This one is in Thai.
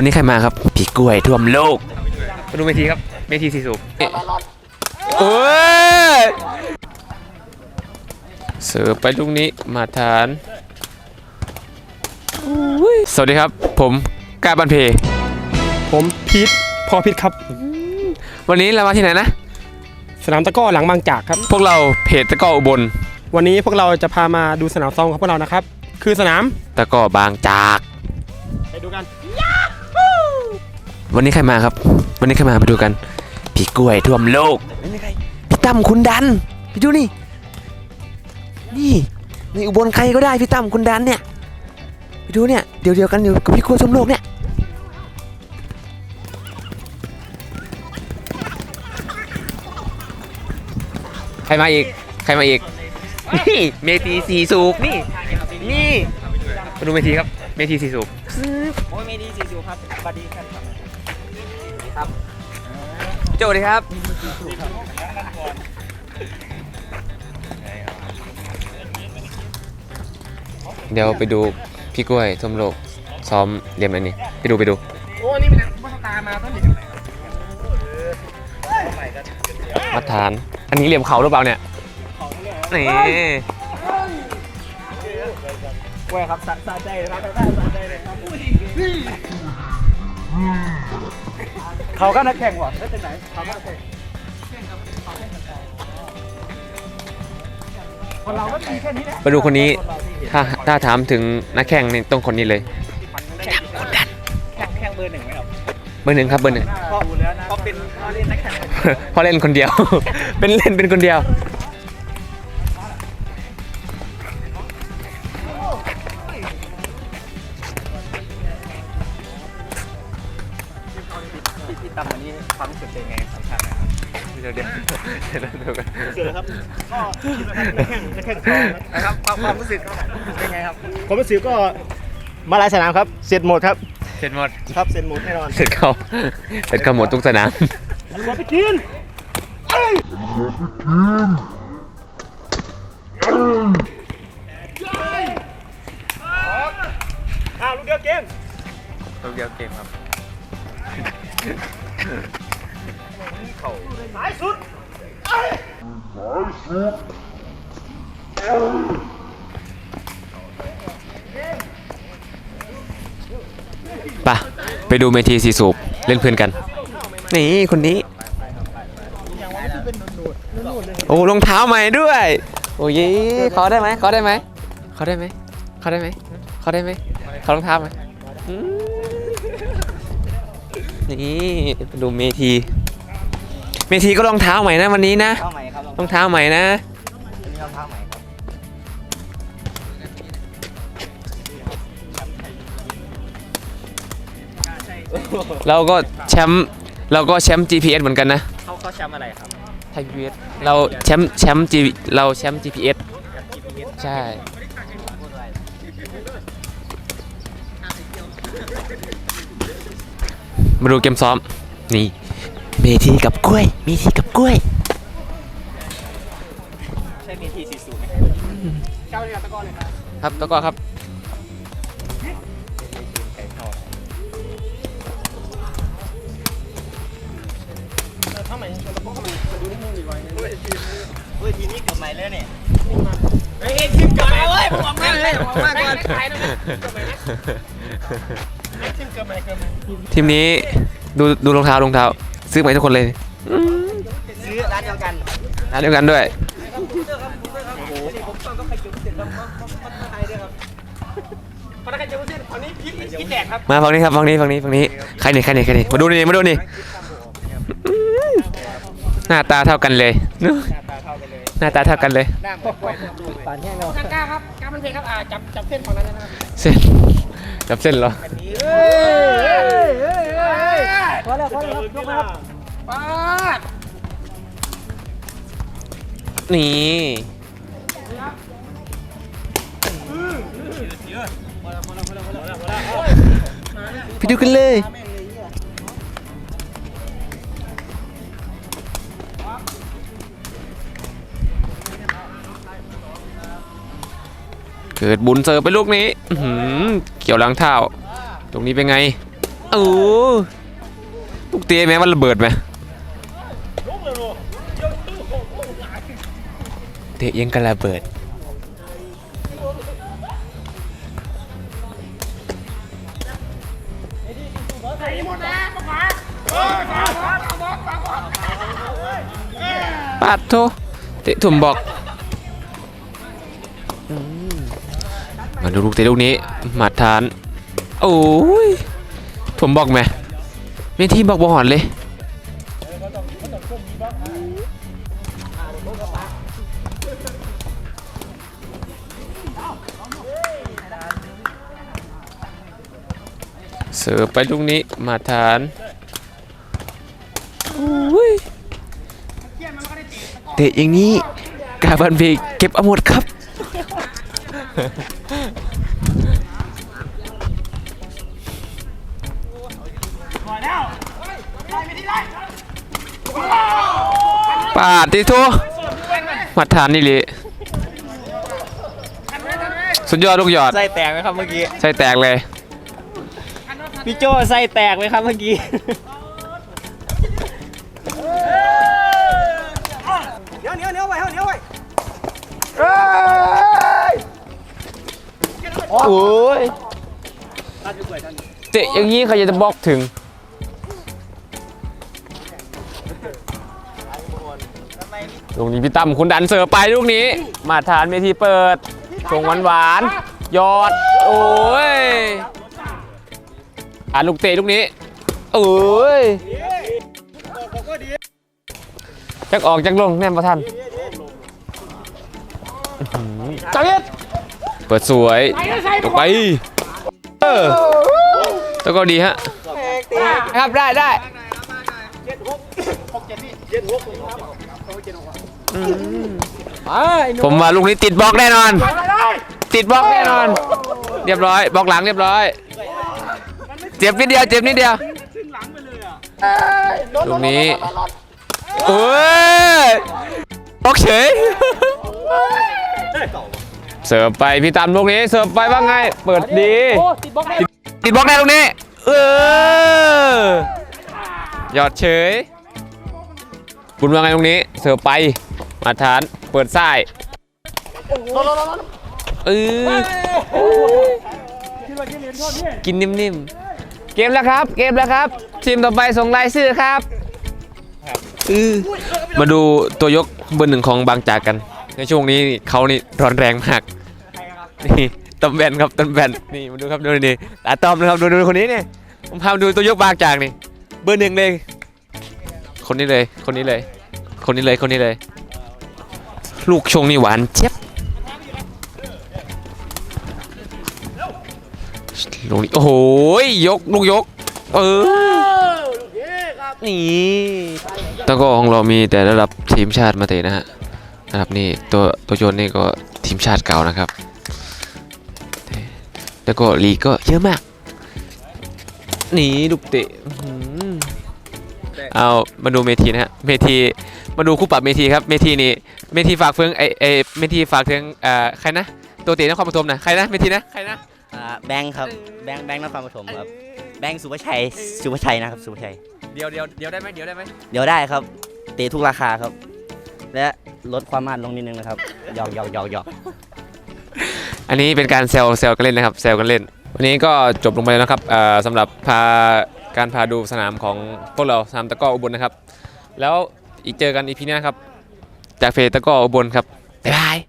วันนี้ใครมาครับผีกล้วยท่วมโลกมาดูเวทีครับเวทีสีสูบโอ้ยเสิร์ฟไปลูกนี้มาทานอุ้ยสวัสดีครับ ผมกาบันเพ ผมพีทพอพีทครับ วันนี้เรามาที่ไหนนะ สนามตะกร้อหลังบางจากครับ พวกเราเพจตะกร้ออุบล วันนี้พวกเราจะพามาดูสนามซ้อมของพวกเรานะครับ คือสนามตะกร้อบางจาก ไปดูกัน วันนี้ใครมาครับ วันนี้ใครมาไปดูกันผีกล้วยท่วมโลกพี่ตั้มคุณดันพี่ดูนี่ นี่ในอุบลใครก็ได้พี่ตั้มคุณดันเนี่ยไปดูเนี่ยเดียวเดียวๆกันอยู่กับพี่กล้วยท่วมโลกเนี่ยใครมาอีก ใครมาอีก นี่เมทีสีสูบนี่ นี่มาดูเมทีครับ เมทีสีสูบโอ้ยไม่ดีสิจูครับบัดดีกันครับ โจดีครับ เดี๋ยวไปดูพี่กล้วยท่วมโลกซ้อมเรียนอันนี้ ไปดูไปดู โอ้นี่เป็นมาสตาร์มาต้นดิมาทาน อันนี้เหลี่ยมเขาหรือเปล่าเนี่ย นี่กล้วยครับสะสะใจเลยครับสะใจเลยครับ เขาก็นักแข่งว่ะแล้วจากไหนเขาก็นักแข่งคนเราก็ตีแค่นี้แหละไปดูคนนี้ ถ้าถ้าถามถึงนักแข่งนี่ต้องคนนี้เลยแข่งคนดันแข่งแข่งเบอร์หนึ่งไหมครับเบอร์หนึ่งครับเบอร์หนึ่งเพราะเพราะเป็นเพราะเล่นนักแข่ง เพราะเล่นคนเดียว เป็นเล่นเป็นคนเดียว ที่ที่ตำอันนี้ความรู้สึกเป็นไงสำคัญนะครับเดี๋ยวเดี๋ยวเดี๋ยวเดี๋ยวกันเสือครับก็นักแข่งนักแข่งซ้อมนะครับความความรู้สึกเป็นไงครับความรู้สึกก็มาหลายสนามครับ เสร็จหมดครับ เสร็จหมด ครับเสร็จหมดแน่นอนเสร็จเขาเสร็จเขาหมดทุกสนามไปกินอ้าวลูกเดียวเกมทุกเดียวเกมครับ สายสุดปะไปดูเมทีสีสูบเล่นเพื่อนกัน นี่คนนี้ โอ้รองเท้าใหม่ด้วย โอ้ยขอได้ไหมขอได้ไหมขอได้ไหมขอได้ไหมขอได้ไหมขอรองเท้าไหม นี่ไปดูเมที เมทีก็รองเท้าใหม่นะวันนี้นะเท้าใหม่ครับรองเท้าใหม่นะอันนี้รองเท้าใหม่ครับเราก็แชมป์เราก็แชมป์ GPS เหมือนกันนะเขาเขาแชมป์อะไรครับไทย GPS เราแชมป์แชมป์ G เราแชมป์ GPS ใช่ มาดูเกมซ้อม นี่ เมทีกับกล้วย เมทีกับกล้วย ใช่มีทีสี่สูงไหมเจ้าเรียนตะกร้อเลยครับครับแล้วก็ครับไก่ทอดถ้าใหม่ชนตะกร้อเข้ามาดูนี่มึงดีไว้เฮ้ยทีนี้เกือบใหม่แล้วเนี่ยเฮ้ยทีมเกิดใหม่เว้ยผมบอกมาเลยผมบอกมาก่อน ทีมเกิดใหม่เกิดใหม่ทีมนี้ดูดูรองเท้ารองเท้า ซื้อใหม่ทุกคนเลยซื้อร้านเดียวกันร้านเดียวกันด้วยพนักงานเจ้าเส้นคนนี้พีทพีทแดกครับมาฝั่งนี้ครับฝั่งนี้ฝั่งนี้ฝั่งนี้ใครนี่ใครนี่ใครนี่มาดูนี่มาดูนี่อืมหน้าตาเท่ากันเลย หน้าตาเท่ากันเลยหน้าตาเท่ากันเลยหน้าเหมือนกล้วยปานแห้งเราทางกล้าครับกล้ามันเพลครับอ่าจับจับเส้นฝั่งนั้นนะครับเส้นจับเส้นเหรออันนี้พอแล้วพอแล้วครับยกครับป้าดนี่ไปดูกันเลย เกิดบุญเสิร์ฟไปลูกนี้หือเกี่ยวหลังเท้า ตรงนี้เป็นไงโอ้ลูกเตะแม้มันระเบิดไหมเตะยังกระระเบิดปาดโทเตะถุ่มบอก มาดูลูกเตะลูกนี้หมัดทาน โอ้ยถุ่มบอกไหมไม่ทีบอกบอหอนเลยเสิร์ฟไปลูกนี้มาทานโอ้ยเตะอย่างนี้กาบันเบกเก็บเอาหมดครับ ปาดที่ทัวมาทานนี่เลยสุดยอดลูกหยอด ไส้แตกไหมครับเมื่อกี้ใช่แตกเลย พี่โจไส้แตกไหมครับเมื่อกี้ โอ้ยเตะอย่างนี้ใครจะบล็อกถึงลูกนี้พี่ตั้มคุณดันเสิร์ฟไปลูกนี้ มาทานเมทีเปิดส่งหวานหวานๆยอด โอ้ยอ่านลูกเตะลูกนี้โอ้ยจักออกจักลงแน่ประทันจังเย็ด เปิดสวยลงไปเออแล้วก็ดีฮะครับได้ได้ผมว่าลูกนี้ติดบล็อกแน่นอน ติดบล็อกแน่นอน เรียบร้อยบล็อกหลังเรียบร้อย เจ็บนิดเดียวเจ็บนิดเดียวลูกนี้โอ้ยบล็อกเฉย เสิร์ฟไปพี่ตามลูกนี้เสิร์ฟไปว่าไง เปิดดีติดบล็อกติดบล็อกแน่ลูกนี้ เออหยอดเฉยบุญว่าไงตรงนี้ เสิร์ฟไป มาทาน เปิดซ้ายเออกินนิ่มๆ เกมแล้วครับ เกมแล้วครับ ทีมต่อไปส่งรายชื่อครับเออมาดูตัวยกเบอร์หนึ่งของบางจากกัน ในช่วงนี้เขานี่ร้อนแรงมาก นี่ตอมแบนครับตอมแบนนี่มาดูครับดูนี่ตาตอมนะครับดูดูคนนี้เนี่ยผมพามาดูตัวยกบางจากนี่ เบอร์หนึ่งเลย คนนี้เลย คนนี้เลย คนนี้เลยคนนี้เลย ลูกชงนี่หวานเจี๊ยบลงนี่โอ้โหยกลูกยก เออนี่ตะกร้อของเรามีแต่ระดับทีมชาติมาเตะนะฮะระดับนี้ตัวตัวยนนี่ก็ทีมชาติเก่านะครับ แล้วก็ลีกก็เยอะมากนี่ลูกเตะอื้อหือเอามาดูเมทีนะฮะเมทีมาดูคู่ปรับเมทีครับเมทีนี่เมทีฝากเฟืองไอไอเมทีฝากถึงเอ่อใครนะตัวเตะนครปฐมนะใครนะเมทีนะใครนะอ่าแบงค์ครับแบงค์แบงค์นครปฐมครับแบงค์สุภชัยสุภชัยนะครับสุภชัยเดี๋ยวเดี๋ยวเดี๋ยวได้ไหมเดี๋ยวได้ไหมเดี๋ยวได้ครับ เตะทุกราคาครับ และลดความมาดลงนิดนึงนะครับหยอกหยอกหยอกหยอก อันนี้เป็นการเซลเซลกันเล่นนะครับเซลกันเล่น วันนี้ก็จบลงไปแล้วนะครับสำหรับพาการพาดูสนามของพวกเราสนามตะก้ออุบลนะครับ แล้วอีกเจอกันอีพีหน้าครับ จากเฟตะก้ออุบลครับบ๊ายบาย